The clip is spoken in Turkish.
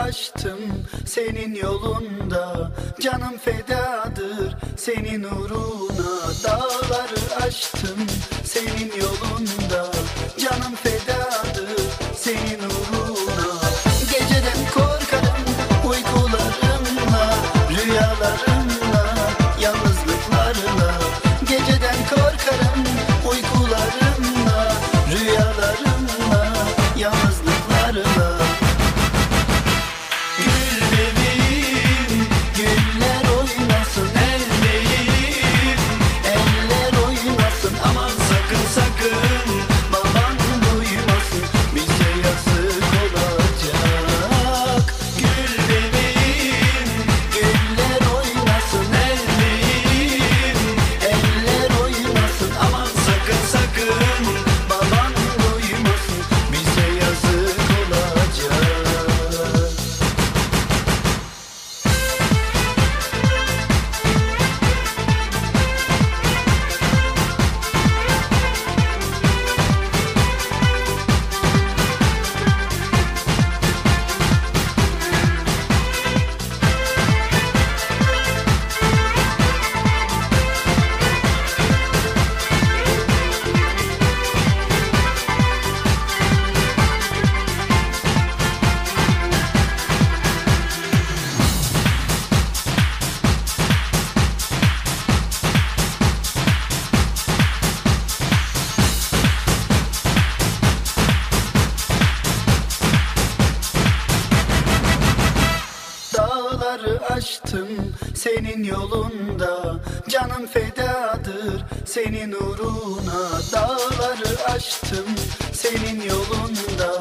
aştım senin yolunda. Canım fedadır senin uğruna. Dağları aştım senin yolunda Aştım senin yolunda. Canım fedadır senin uğruna. Dağları aştım senin yolunda